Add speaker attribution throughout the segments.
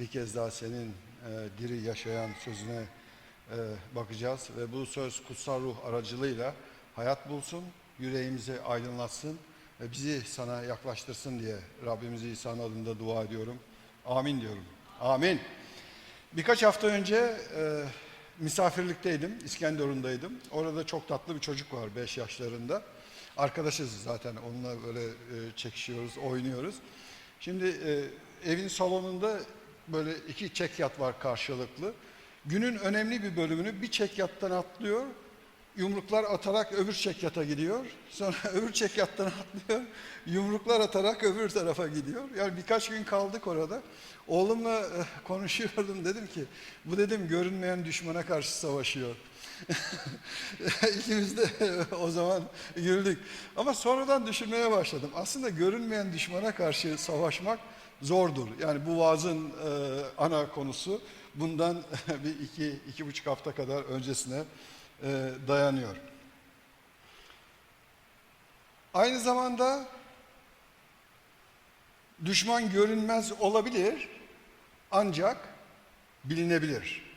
Speaker 1: bir kez daha senin e, diri yaşayan sözüne e, bakacağız ve bu söz kutsal ruh aracılığıyla hayat bulsun, yüreğimizi aydınlatsın ve bizi sana yaklaştırsın diye Rabbimiz İsa'nın adında dua ediyorum. Amin diyorum. Amin. Birkaç hafta önce e, misafirlikteydim, İskenderun'daydım. Orada çok tatlı bir çocuk var 5 yaşlarında. Arkadaşız zaten onunla böyle e, çekişiyoruz, oynuyoruz. Şimdi e, evin salonunda böyle iki çekyat var karşılıklı. Günün önemli bir bölümünü bir çekyattan atlıyor, yumruklar atarak öbür çekyata gidiyor. Sonra öbür çekyattan atlıyor, yumruklar atarak öbür tarafa gidiyor. Yani birkaç gün kaldık orada. Oğlumla e, konuşuyordum dedim ki bu dedim görünmeyen düşmana karşı savaşıyor. İkimiz de o zaman güldük. Ama sonradan düşünmeye başladım. Aslında görünmeyen düşmana karşı savaşmak zordur. Yani bu vaazın e, ana konusu bundan bir iki, iki buçuk hafta kadar öncesine e, dayanıyor. Aynı zamanda düşman görünmez olabilir ancak bilinebilir.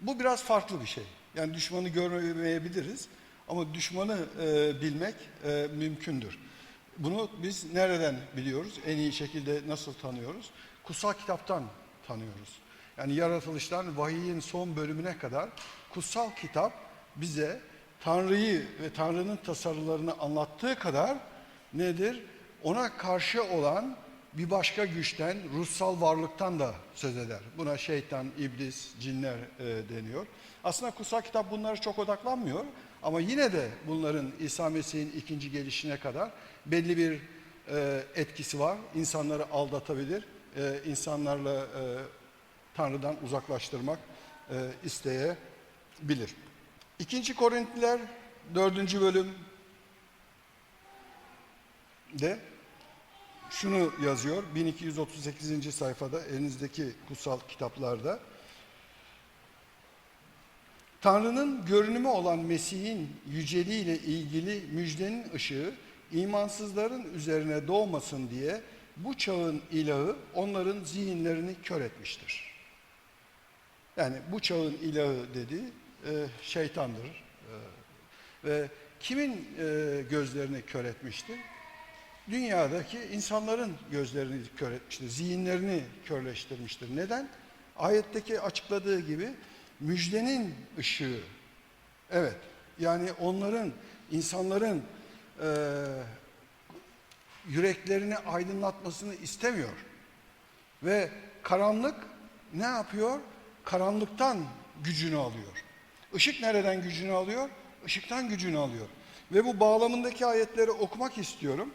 Speaker 1: Bu biraz farklı bir şey. Yani düşmanı görmeyebiliriz ama düşmanı e, bilmek e, mümkündür. Bunu biz nereden biliyoruz? En iyi şekilde nasıl tanıyoruz? Kutsal kitaptan tanıyoruz. Yani yaratılıştan vahiyin son bölümüne kadar kutsal kitap bize Tanrı'yı ve Tanrı'nın tasarılarını anlattığı kadar nedir? Ona karşı olan bir başka güçten, ruhsal varlıktan da söz eder. Buna şeytan, iblis, cinler e, deniyor. Aslında kutsal kitap bunlara çok odaklanmıyor ama yine de bunların İsa Mesih'in ikinci gelişine kadar belli bir e, etkisi var. İnsanları aldatabilir, e, insanlarla e, Tanrı'dan uzaklaştırmak e, isteyebilir. İkinci Korintliler dördüncü bölüm de şunu yazıyor 1238. sayfada elinizdeki kutsal kitaplarda. Tanrı'nın görünümü olan Mesih'in yüceliğiyle ilgili müjdenin ışığı imansızların üzerine doğmasın diye bu çağın ilahı onların zihinlerini kör etmiştir. Yani bu çağın ilahı dedi e, şeytandır. E, ve kimin e, gözlerini kör etmiştir? Dünyadaki insanların gözlerini kör etmiştir, zihinlerini körleştirmiştir. Neden? Ayetteki açıkladığı gibi müjdenin ışığı. Evet, yani onların, insanların e, yüreklerini aydınlatmasını istemiyor. Ve karanlık ne yapıyor? Karanlıktan gücünü alıyor. Işık nereden gücünü alıyor? Işıktan gücünü alıyor. Ve bu bağlamındaki ayetleri okumak istiyorum.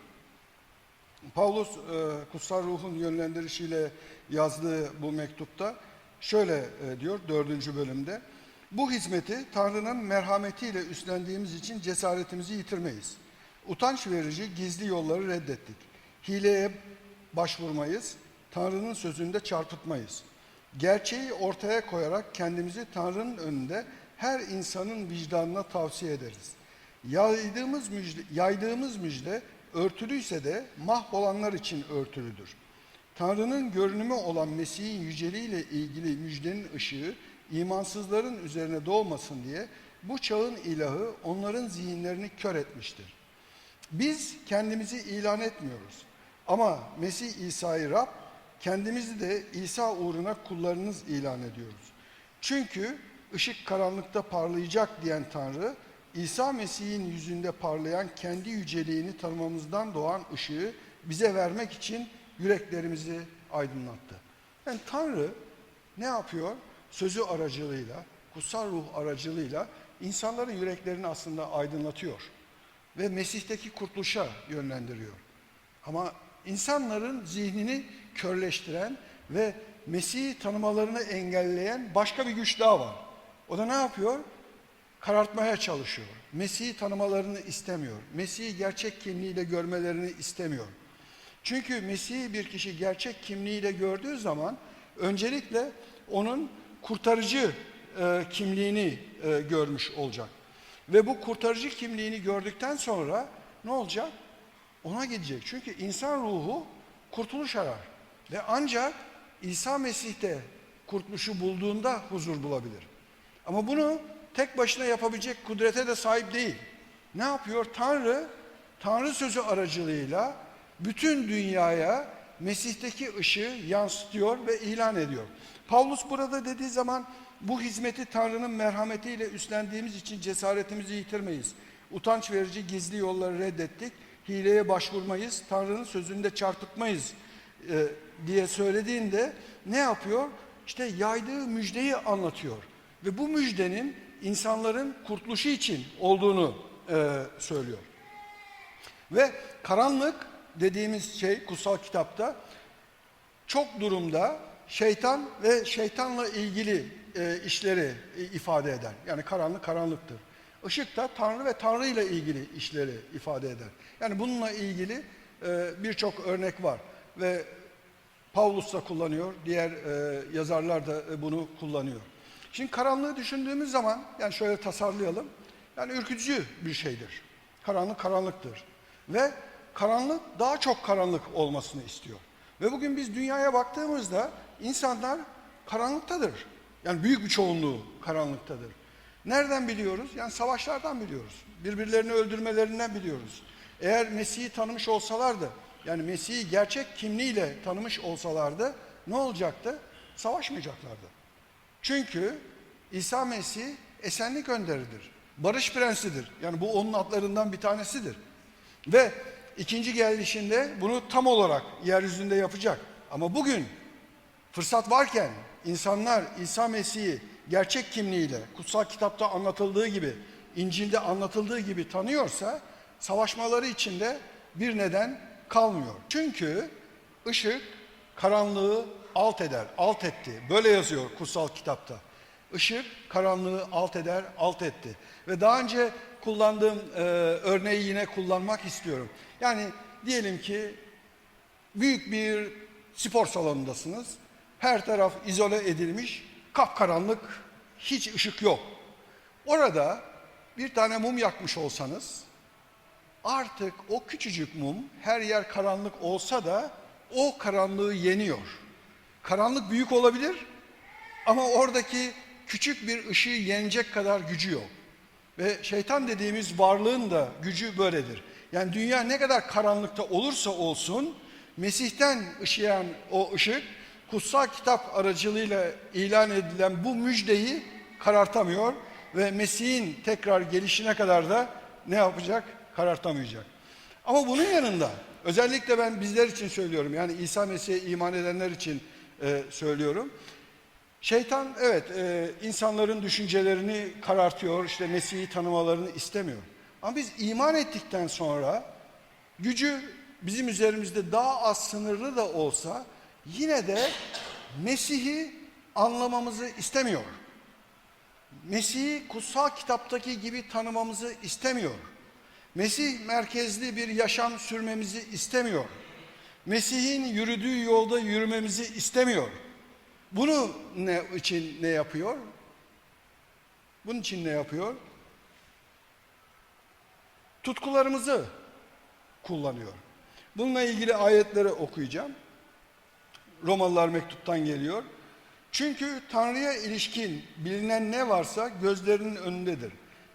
Speaker 1: Paulus e, kutsal ruhun yönlendirişiyle yazdığı bu mektupta şöyle e, diyor dördüncü bölümde. Bu hizmeti Tanrı'nın merhametiyle üstlendiğimiz için cesaretimizi yitirmeyiz. Utanç verici gizli yolları reddettik. Hileye başvurmayız, Tanrı'nın sözünde çarpıtmayız. Gerçeği ortaya koyarak kendimizi Tanrı'nın önünde her insanın vicdanına tavsiye ederiz. Yaydığımız müjde, yaydığımız müjde örtülüyse de mahvolanlar için örtülüdür. Tanrı'nın görünümü olan Mesih'in yüceliğiyle ilgili müjdenin ışığı imansızların üzerine doğmasın diye bu çağın ilahı onların zihinlerini kör etmiştir. Biz kendimizi ilan etmiyoruz. Ama Mesih İsa'yı Rab, kendimizi de İsa uğruna kullarınız ilan ediyoruz. Çünkü ışık karanlıkta parlayacak diyen Tanrı, İsa Mesih'in yüzünde parlayan kendi yüceliğini tanımamızdan doğan ışığı bize vermek için yüreklerimizi aydınlattı. Yani Tanrı ne yapıyor? Sözü aracılığıyla, kutsal ruh aracılığıyla insanların yüreklerini aslında aydınlatıyor ve Mesih'teki kurtuluşa yönlendiriyor. Ama insanların zihnini körleştiren ve Mesih'i tanımalarını engelleyen başka bir güç daha var. O da ne yapıyor? Karartmaya çalışıyor. Mesih'i tanımalarını istemiyor. Mesih'i gerçek kimliğiyle görmelerini istemiyor. Çünkü Mesih'i bir kişi gerçek kimliğiyle gördüğü zaman öncelikle onun kurtarıcı e, kimliğini e, görmüş olacak. Ve bu kurtarıcı kimliğini gördükten sonra ne olacak? Ona gidecek. Çünkü insan ruhu kurtuluş arar. Ve ancak İsa Mesih'te kurtuluşu bulduğunda huzur bulabilir. Ama bunu tek başına yapabilecek kudrete de sahip değil. Ne yapıyor? Tanrı, Tanrı sözü aracılığıyla bütün dünyaya Mesih'teki ışığı yansıtıyor ve ilan ediyor. Pavlus burada dediği zaman bu hizmeti Tanrı'nın merhametiyle üstlendiğimiz için cesaretimizi yitirmeyiz. Utanç verici gizli yolları reddettik. Hileye başvurmayız. Tanrı'nın sözünde çarpıtmayız e, diye söylediğinde ne yapıyor? İşte yaydığı müjdeyi anlatıyor. Ve bu müjdenin insanların kurtuluşu için olduğunu e, söylüyor. Ve karanlık dediğimiz şey kutsal kitapta çok durumda şeytan ve şeytanla ilgili e, işleri e, ifade eder. Yani karanlık karanlıktır. Işık da Tanrı ve Tanrı ile ilgili işleri ifade eder. Yani bununla ilgili e, birçok örnek var ve Pavlus da kullanıyor, diğer e, yazarlar da e, bunu kullanıyor. Şimdi karanlığı düşündüğümüz zaman, yani şöyle tasarlayalım, yani ürkütücü bir şeydir. Karanlık karanlıktır. Ve karanlık daha çok karanlık olmasını istiyor. Ve bugün biz dünyaya baktığımızda insanlar karanlıktadır. Yani büyük bir çoğunluğu karanlıktadır. Nereden biliyoruz? Yani savaşlardan biliyoruz. Birbirlerini öldürmelerinden biliyoruz. Eğer Mesih'i tanımış olsalardı, yani Mesih'i gerçek kimliğiyle tanımış olsalardı ne olacaktı? Savaşmayacaklardı. Çünkü İsa Mesih esenlik önderidir. Barış prensidir. Yani bu onun adlarından bir tanesidir. Ve ikinci gelişinde bunu tam olarak yeryüzünde yapacak. Ama bugün fırsat varken insanlar İsa Mesih'i gerçek kimliğiyle kutsal kitapta anlatıldığı gibi, İncil'de anlatıldığı gibi tanıyorsa savaşmaları içinde bir neden kalmıyor. Çünkü ışık karanlığı alt eder, alt etti. Böyle yazıyor kutsal kitapta. Işık karanlığı alt eder, alt etti. Ve daha önce kullandığım e, örneği yine kullanmak istiyorum. Yani diyelim ki büyük bir spor salonundasınız. Her taraf izole edilmiş, kapkaranlık, hiç ışık yok. Orada bir tane mum yakmış olsanız artık o küçücük mum her yer karanlık olsa da o karanlığı yeniyor. Karanlık büyük olabilir ama oradaki küçük bir ışığı yenecek kadar gücü yok. Ve şeytan dediğimiz varlığın da gücü böyledir. Yani dünya ne kadar karanlıkta olursa olsun Mesih'ten ışıyan o ışık kutsal kitap aracılığıyla ilan edilen bu müjdeyi karartamıyor ve Mesih'in tekrar gelişine kadar da ne yapacak? Karartamayacak. Ama bunun yanında özellikle ben bizler için söylüyorum yani İsa Mesih'e iman edenler için e, söylüyorum. Şeytan evet e, insanların düşüncelerini karartıyor, işte Mesih'i tanımalarını istemiyor. Ama biz iman ettikten sonra gücü bizim üzerimizde daha az sınırlı da olsa yine de Mesih'i anlamamızı istemiyor. Mesih'i kutsal kitaptaki gibi tanımamızı istemiyor. Mesih merkezli bir yaşam sürmemizi istemiyor. Mesih'in yürüdüğü yolda yürümemizi istemiyor. Bunu ne için ne yapıyor? Bunun için ne yapıyor? Tutkularımızı kullanıyor. Bununla ilgili ayetleri okuyacağım. Romalılar mektuptan geliyor. Çünkü Tanrı'ya ilişkin bilinen ne varsa gözlerinin önündedir.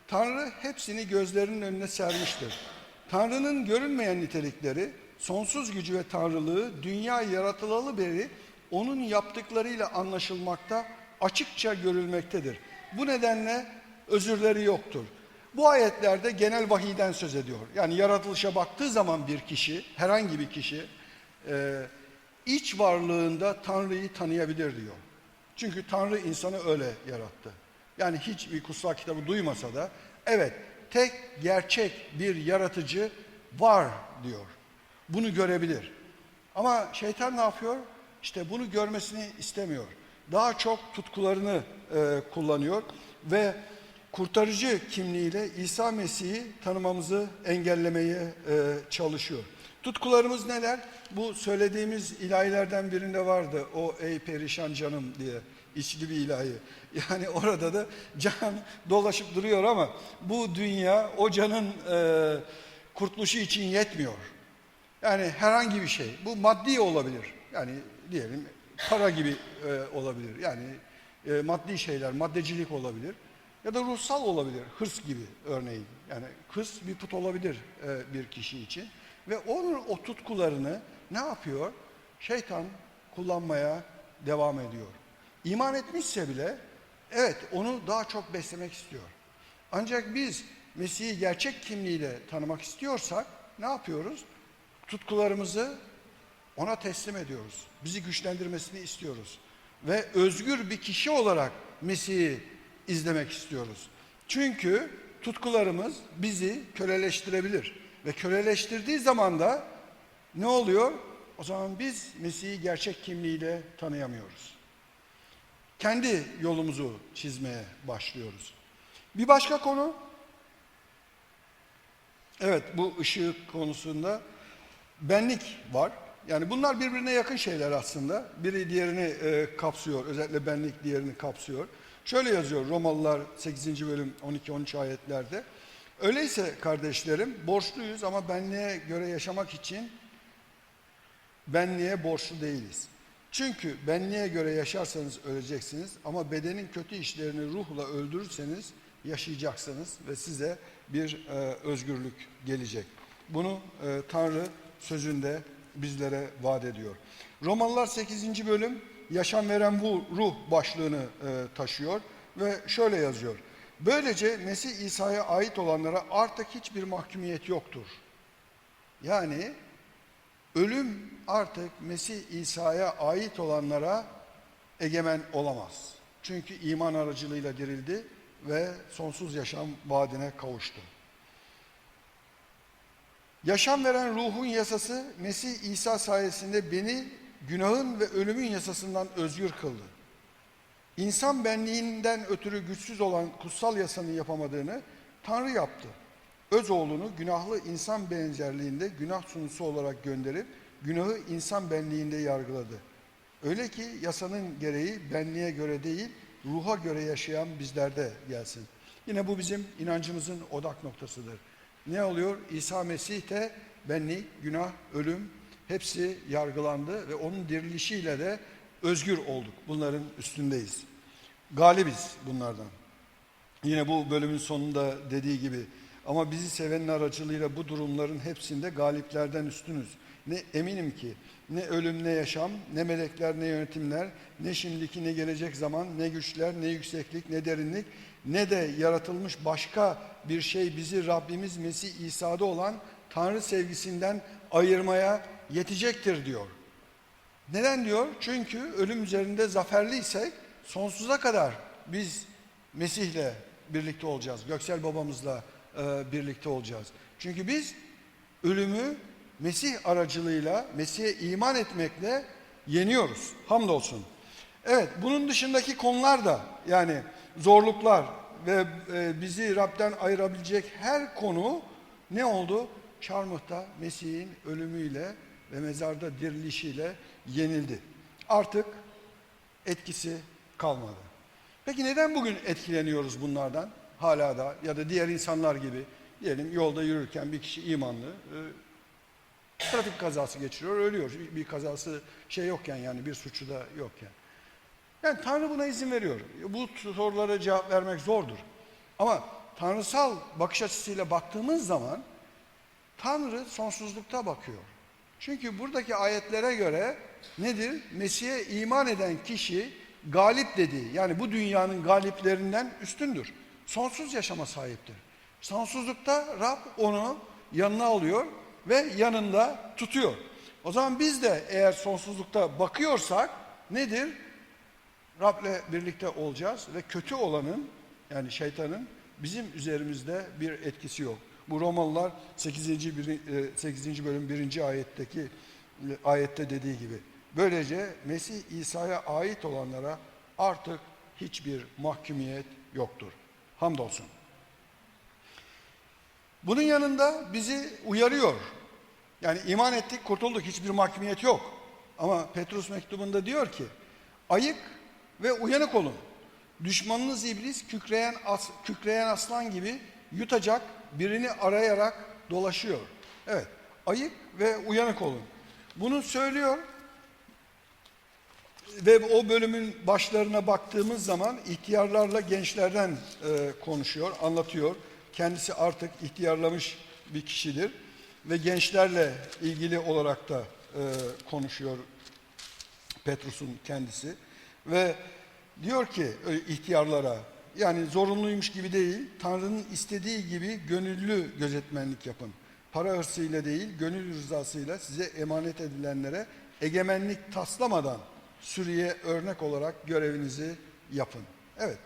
Speaker 1: Tanrı hepsini gözlerinin önüne sermiştir. Tanrı'nın görünmeyen nitelikleri, sonsuz gücü ve tanrılığı dünya yaratılalı beri onun yaptıklarıyla anlaşılmakta, açıkça görülmektedir. Bu nedenle özürleri yoktur. Bu ayetlerde genel vahiyden söz ediyor. Yani yaratılışa baktığı zaman bir kişi, herhangi bir kişi e, iç varlığında Tanrı'yı tanıyabilir diyor. Çünkü Tanrı insanı öyle yarattı. Yani hiç bir kutsal kitabı duymasa da evet tek gerçek bir yaratıcı var diyor. Bunu görebilir. Ama şeytan ne yapıyor? İşte bunu görmesini istemiyor. Daha çok tutkularını e, kullanıyor ve kurtarıcı kimliğiyle İsa Mesih'i tanımamızı engellemeye e, çalışıyor. Tutkularımız neler? Bu söylediğimiz ilahilerden birinde vardı. O ey perişan canım diye içli bir ilahi. Yani orada da can dolaşıp duruyor ama bu dünya o canın e, kurtuluşu için yetmiyor. Yani herhangi bir şey. Bu maddi olabilir. Yani diyelim para gibi e, olabilir. Yani e, maddi şeyler, maddecilik olabilir. Ya da ruhsal olabilir, hırs gibi örneğin. Yani hırs bir put olabilir e, bir kişi için. Ve onun o tutkularını ne yapıyor? Şeytan kullanmaya devam ediyor. İman etmişse bile evet onu daha çok beslemek istiyor. Ancak biz Mesih'i gerçek kimliğiyle tanımak istiyorsak ne yapıyoruz? Tutkularımızı ona teslim ediyoruz. Bizi güçlendirmesini istiyoruz. Ve özgür bir kişi olarak Mesih'i izlemek istiyoruz. Çünkü tutkularımız bizi köleleştirebilir. Ve köleleştirdiği zaman da ne oluyor? O zaman biz Mesih'i gerçek kimliğiyle tanıyamıyoruz. Kendi yolumuzu çizmeye başlıyoruz. Bir başka konu, evet bu ışık konusunda benlik var. Yani bunlar birbirine yakın şeyler aslında. Biri diğerini e, kapsıyor, özellikle benlik diğerini kapsıyor. Şöyle yazıyor Romalılar 8. bölüm 12-13 ayetlerde. Öyleyse kardeşlerim borçluyuz ama benliğe göre yaşamak için benliğe borçlu değiliz. Çünkü benliğe göre yaşarsanız öleceksiniz ama bedenin kötü işlerini ruhla öldürürseniz yaşayacaksınız ve size bir e, özgürlük gelecek. Bunu e, Tanrı sözünde bizlere vaat ediyor. Romalılar 8. bölüm yaşam veren bu ruh başlığını e, taşıyor ve şöyle yazıyor. Böylece Mesih İsa'ya ait olanlara artık hiçbir mahkumiyet yoktur. Yani ölüm artık Mesih İsa'ya ait olanlara egemen olamaz. Çünkü iman aracılığıyla dirildi ve sonsuz yaşam vaadine kavuştu. Yaşam veren ruhun yasası Mesih İsa sayesinde beni günahın ve ölümün yasasından özgür kıldı. İnsan benliğinden ötürü güçsüz olan kutsal yasanın yapamadığını Tanrı yaptı. Öz oğlunu günahlı insan benzerliğinde günah sunusu olarak gönderip günahı insan benliğinde yargıladı. Öyle ki yasanın gereği benliğe göre değil, ruha göre yaşayan bizlerde gelsin. Yine bu bizim inancımızın odak noktasıdır. Ne oluyor? İsa Mesih de benlik, günah, ölüm hepsi yargılandı ve onun dirilişiyle de özgür olduk. Bunların üstündeyiz. Galibiz bunlardan. Yine bu bölümün sonunda dediği gibi ama bizi sevenin aracılığıyla bu durumların hepsinde galiplerden üstünüz. Ne eminim ki ne ölüm ne yaşam, ne melekler ne yönetimler, ne şimdiki ne gelecek zaman, ne güçler, ne yükseklik, ne derinlik, ne de yaratılmış başka bir şey bizi Rabbimiz Mesih İsa'da olan Tanrı sevgisinden ayırmaya yetecektir diyor. Neden diyor? Çünkü ölüm üzerinde zaferliysek sonsuza kadar biz Mesih'le birlikte olacağız. Göksel babamızla e, birlikte olacağız. Çünkü biz ölümü Mesih aracılığıyla, Mesih'e iman etmekle yeniyoruz. Hamdolsun. Evet, bunun dışındaki konular da yani zorluklar ve e, bizi Rab'den ayırabilecek her konu ne oldu? Çarmıhta Mesih'in ölümüyle ve mezarda dirilişiyle yenildi. Artık etkisi kalmadı. Peki neden bugün etkileniyoruz bunlardan? Hala da ya da diğer insanlar gibi diyelim yolda yürürken bir kişi imanlı e, trafik kazası geçiriyor, ölüyor. Bir, kazası şey yokken yani bir suçu da yokken. Yani Tanrı buna izin veriyor. Bu sorulara cevap vermek zordur. Ama tanrısal bakış açısıyla baktığımız zaman Tanrı sonsuzlukta bakıyor. Çünkü buradaki ayetlere göre nedir? Mesih'e iman eden kişi galip dediği yani bu dünyanın galiplerinden üstündür. Sonsuz yaşama sahiptir. Sonsuzlukta Rab onu yanına alıyor ve yanında tutuyor. O zaman biz de eğer sonsuzlukta bakıyorsak nedir? Rab'le birlikte olacağız ve kötü olanın yani şeytanın bizim üzerimizde bir etkisi yok. Bu Romalılar 8. Bir, 8. bölüm 1. ayetteki ayette dediği gibi. Böylece Mesih İsa'ya ait olanlara artık hiçbir mahkumiyet yoktur. Hamdolsun. Bunun yanında bizi uyarıyor. Yani iman ettik, kurtulduk, hiçbir mahkumiyet yok. Ama Petrus mektubunda diyor ki, ayık ve uyanık olun. Düşmanınız iblis kükreyen, as, kükreyen aslan gibi yutacak, birini arayarak dolaşıyor. Evet, ayık ve uyanık olun. Bunu söylüyor. ve o bölümün başlarına baktığımız zaman ihtiyarlarla gençlerden e, konuşuyor, anlatıyor. Kendisi artık ihtiyarlamış bir kişidir ve gençlerle ilgili olarak da e, konuşuyor Petrus'un kendisi ve diyor ki ihtiyarlara yani zorunluymuş gibi değil Tanrı'nın istediği gibi gönüllü gözetmenlik yapın. Para hırsıyla değil gönül rızasıyla size emanet edilenlere egemenlik taslamadan sürüye örnek olarak görevinizi yapın. Evet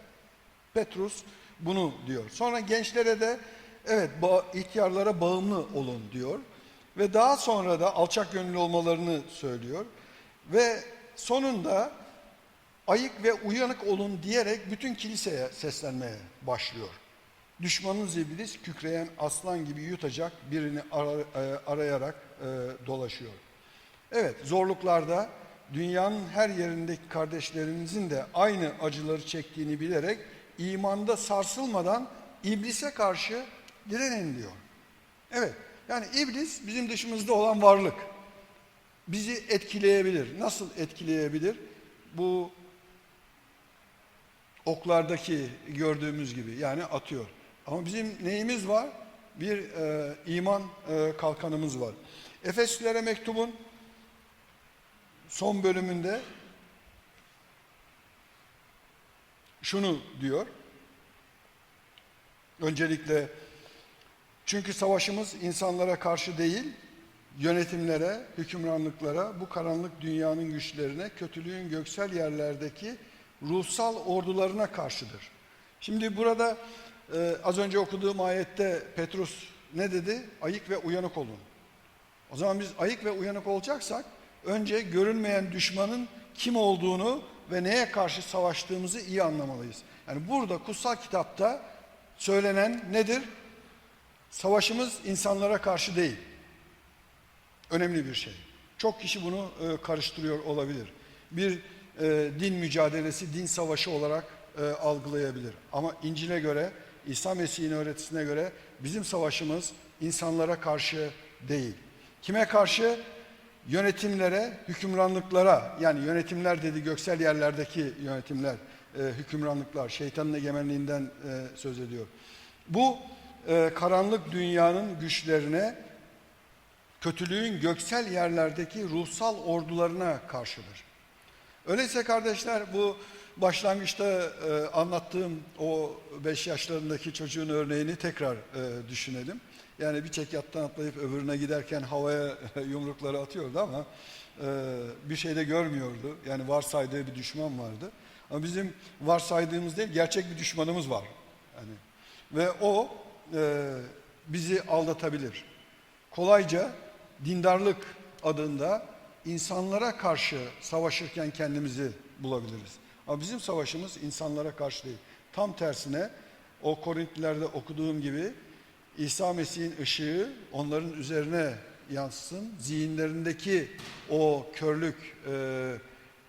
Speaker 1: Petrus bunu diyor. Sonra gençlere de evet ihtiyarlara bağımlı olun diyor. Ve daha sonra da alçak gönüllü olmalarını söylüyor. Ve sonunda ayık ve uyanık olun diyerek bütün kiliseye seslenmeye başlıyor. Düşmanınız iblis kükreyen aslan gibi yutacak birini e, arayarak e, dolaşıyor. Evet zorluklarda dünyanın her yerindeki kardeşlerinizin de aynı acıları çektiğini bilerek imanda sarsılmadan iblise karşı direnin diyor. Evet yani iblis bizim dışımızda olan varlık. Bizi etkileyebilir. Nasıl etkileyebilir? Bu oklardaki gördüğümüz gibi yani atıyor. Ama bizim neyimiz var? Bir e, iman e, kalkanımız var. Efeslilere mektubun son bölümünde şunu diyor. Öncelikle çünkü savaşımız insanlara karşı değil, yönetimlere, hükümranlıklara, bu karanlık dünyanın güçlerine, kötülüğün göksel yerlerdeki ruhsal ordularına karşıdır. Şimdi burada e, az önce okuduğum ayette Petrus ne dedi? Ayık ve uyanık olun. O zaman biz ayık ve uyanık olacaksak önce görünmeyen düşmanın kim olduğunu ve neye karşı savaştığımızı iyi anlamalıyız. Yani burada kutsal kitapta söylenen nedir? Savaşımız insanlara karşı değil. Önemli bir şey. Çok kişi bunu e, karıştırıyor olabilir. Bir e, din mücadelesi, din savaşı olarak e, algılayabilir. Ama İncil'e göre, İsa Mesih'in öğretisine göre bizim savaşımız insanlara karşı değil. Kime karşı? Yönetimlere, hükümranlıklara, yani yönetimler dedi göksel yerlerdeki yönetimler, e, hükümranlıklar, şeytanın egemenliğinden e, söz ediyor. Bu e, karanlık dünyanın güçlerine, kötülüğün göksel yerlerdeki ruhsal ordularına karşıdır. Öyleyse kardeşler bu başlangıçta e, anlattığım o 5 yaşlarındaki çocuğun örneğini tekrar e, düşünelim. Yani bir çekyattan atlayıp öbürüne giderken havaya yumrukları atıyordu ama e, bir şey de görmüyordu. Yani varsaydığı bir düşman vardı. Ama bizim varsaydığımız değil gerçek bir düşmanımız var. Yani ve o e, bizi aldatabilir. Kolayca dindarlık adında insanlara karşı savaşırken kendimizi bulabiliriz. Ama bizim savaşımız insanlara karşı değil. Tam tersine o Korintlilerde okuduğum gibi İsa Mesih'in ışığı onların üzerine yansısın. Zihinlerindeki o körlük e,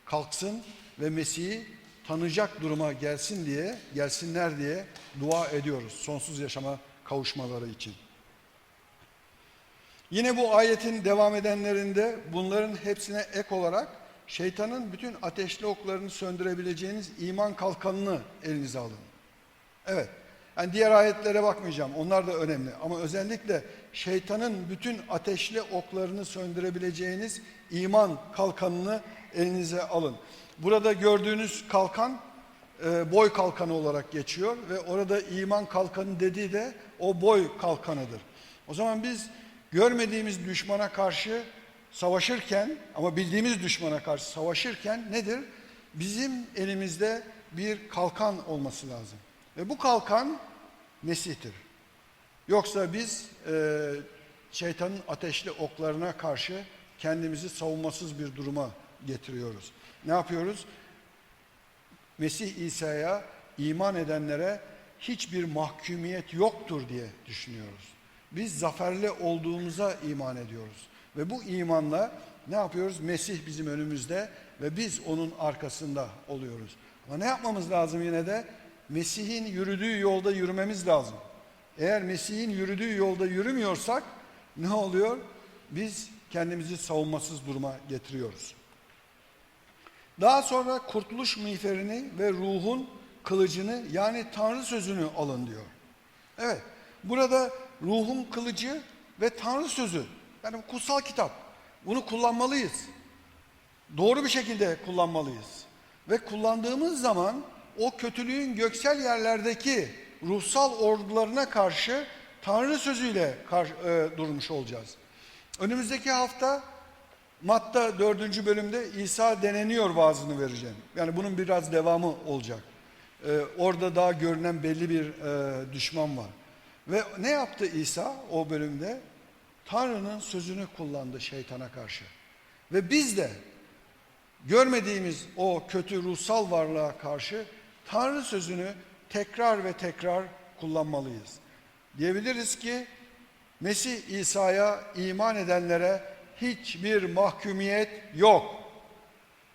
Speaker 1: kalksın ve Mesih'i tanıyacak duruma gelsin diye, gelsinler diye dua ediyoruz sonsuz yaşama kavuşmaları için. Yine bu ayetin devam edenlerinde bunların hepsine ek olarak şeytanın bütün ateşli oklarını söndürebileceğiniz iman kalkanını elinize alın. Evet. Yani diğer ayetlere bakmayacağım. Onlar da önemli. Ama özellikle şeytanın bütün ateşli oklarını söndürebileceğiniz iman kalkanını elinize alın. Burada gördüğünüz kalkan e, boy kalkanı olarak geçiyor ve orada iman kalkanı dediği de o boy kalkanıdır. O zaman biz görmediğimiz düşmana karşı savaşırken ama bildiğimiz düşmana karşı savaşırken nedir? Bizim elimizde bir kalkan olması lazım. Ve bu kalkan Mesih'tir. Yoksa biz e, şeytanın ateşli oklarına karşı kendimizi savunmasız bir duruma getiriyoruz. Ne yapıyoruz? Mesih İsa'ya iman edenlere hiçbir mahkumiyet yoktur diye düşünüyoruz. Biz zaferli olduğumuza iman ediyoruz. Ve bu imanla ne yapıyoruz? Mesih bizim önümüzde ve biz onun arkasında oluyoruz. Ama ne yapmamız lazım yine de? Mesih'in yürüdüğü yolda yürümemiz lazım. Eğer Mesih'in yürüdüğü yolda yürümüyorsak ne oluyor? Biz kendimizi savunmasız duruma getiriyoruz. Daha sonra kurtuluş miğferini ve ruhun kılıcını yani Tanrı sözünü alın diyor. Evet, burada ruhun kılıcı ve Tanrı sözü yani bu kutsal kitap. Bunu kullanmalıyız. Doğru bir şekilde kullanmalıyız. Ve kullandığımız zaman o kötülüğün göksel yerlerdeki ruhsal ordularına karşı Tanrı sözüyle kar, e, durmuş olacağız. Önümüzdeki hafta Matta 4. bölümde İsa deneniyor vaazını vereceğim. Yani bunun biraz devamı olacak. Ee, orada daha görünen belli bir e, düşman var. Ve ne yaptı İsa o bölümde? Tanrı'nın sözünü kullandı şeytana karşı. Ve biz de görmediğimiz o kötü ruhsal varlığa karşı Tanrı sözünü tekrar ve tekrar kullanmalıyız. Diyebiliriz ki Mesih İsa'ya iman edenlere hiçbir mahkumiyet yok.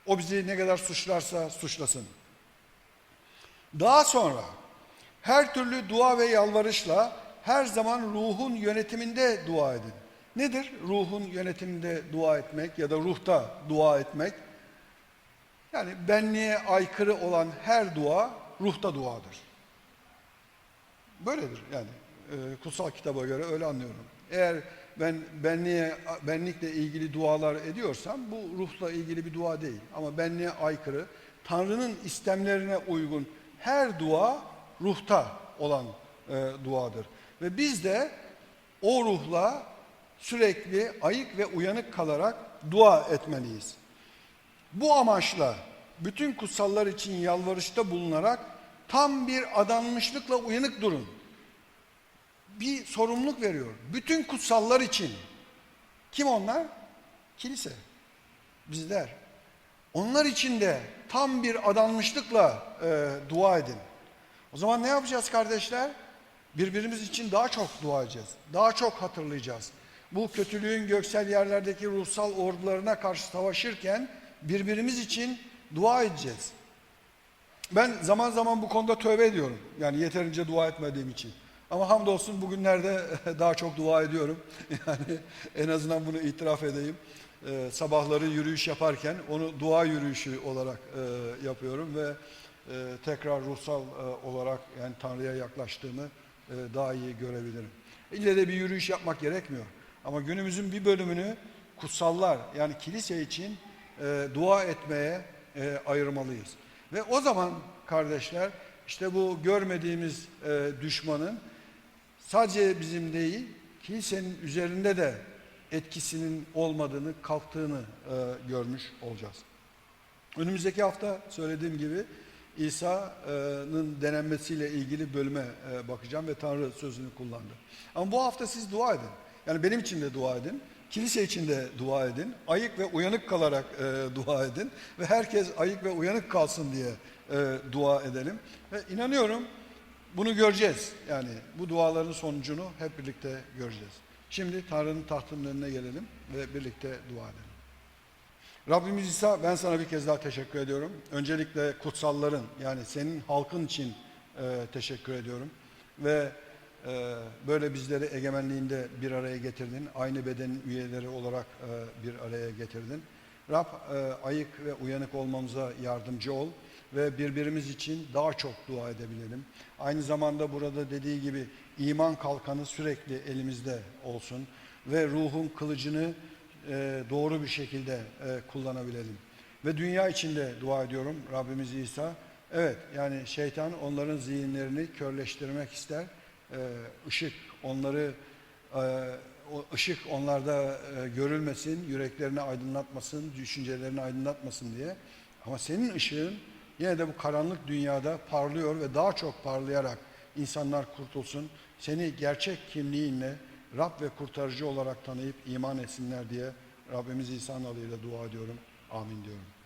Speaker 1: O bizi ne kadar suçlarsa suçlasın. Daha sonra her türlü dua ve yalvarışla her zaman ruhun yönetiminde dua edin. Nedir ruhun yönetiminde dua etmek ya da ruhta dua etmek? Yani benliğe aykırı olan her dua ruhta duadır. Böyledir yani e, kutsal kitaba göre öyle anlıyorum. Eğer ben benliğe benlikle ilgili dualar ediyorsam bu ruhla ilgili bir dua değil. Ama benliğe aykırı, Tanrı'nın istemlerine uygun her dua ruhta olan e, duadır. Ve biz de o ruhla sürekli ayık ve uyanık kalarak dua etmeliyiz. Bu amaçla bütün kutsallar için yalvarışta bulunarak tam bir adanmışlıkla uyanık durun. Bir sorumluluk veriyor. Bütün kutsallar için. Kim onlar? Kilise. Bizler. Onlar için de tam bir adanmışlıkla e, dua edin. O zaman ne yapacağız kardeşler? Birbirimiz için daha çok dua edeceğiz. Daha çok hatırlayacağız. Bu kötülüğün göksel yerlerdeki ruhsal ordularına karşı savaşırken birbirimiz için dua edeceğiz. Ben zaman zaman bu konuda tövbe ediyorum. Yani yeterince dua etmediğim için. Ama hamdolsun bugünlerde daha çok dua ediyorum. Yani en azından bunu itiraf edeyim. Ee, sabahları yürüyüş yaparken onu dua yürüyüşü olarak e, yapıyorum ve e, tekrar ruhsal e, olarak yani Tanrı'ya yaklaştığımı e, daha iyi görebilirim. İlle de bir yürüyüş yapmak gerekmiyor. Ama günümüzün bir bölümünü kutsallar yani kilise için e, dua etmeye e, ayırmalıyız. Ve o zaman kardeşler işte bu görmediğimiz e, düşmanın sadece bizim değil kilisenin üzerinde de etkisinin olmadığını, kalktığını e, görmüş olacağız. Önümüzdeki hafta söylediğim gibi İsa'nın denenmesiyle ilgili bölüme e, bakacağım ve Tanrı sözünü kullandı. Ama bu hafta siz dua edin. Yani benim için de dua edin. Kilise için de dua edin. Ayık ve uyanık kalarak e, dua edin. Ve herkes ayık ve uyanık kalsın diye e, dua edelim. Ve inanıyorum bunu göreceğiz. Yani bu duaların sonucunu hep birlikte göreceğiz. Şimdi Tanrı'nın tahtının önüne gelelim ve birlikte dua edelim. Rabbimiz İsa ben sana bir kez daha teşekkür ediyorum. Öncelikle kutsalların yani senin halkın için e, teşekkür ediyorum. Ve e, böyle bizleri egemenliğinde bir araya getirdin. Aynı bedenin üyeleri olarak e, bir araya getirdin. Rab e, ayık ve uyanık olmamıza yardımcı ol ve birbirimiz için daha çok dua edebilelim. Aynı zamanda burada dediği gibi iman kalkanı sürekli elimizde olsun ve ruhun kılıcını e, doğru bir şekilde e, kullanabilelim. Ve dünya içinde dua ediyorum Rabbimiz İsa. Evet yani şeytan onların zihinlerini körleştirmek ister. E, ışık onları e, o ışık onlarda e, görülmesin, yüreklerini aydınlatmasın, düşüncelerini aydınlatmasın diye. Ama senin ışığın yine de bu karanlık dünyada parlıyor ve daha çok parlayarak insanlar kurtulsun. Seni gerçek kimliğinle Rab ve kurtarıcı olarak tanıyıp iman etsinler diye Rabbimiz İsa'nın adıyla dua ediyorum. Amin diyorum.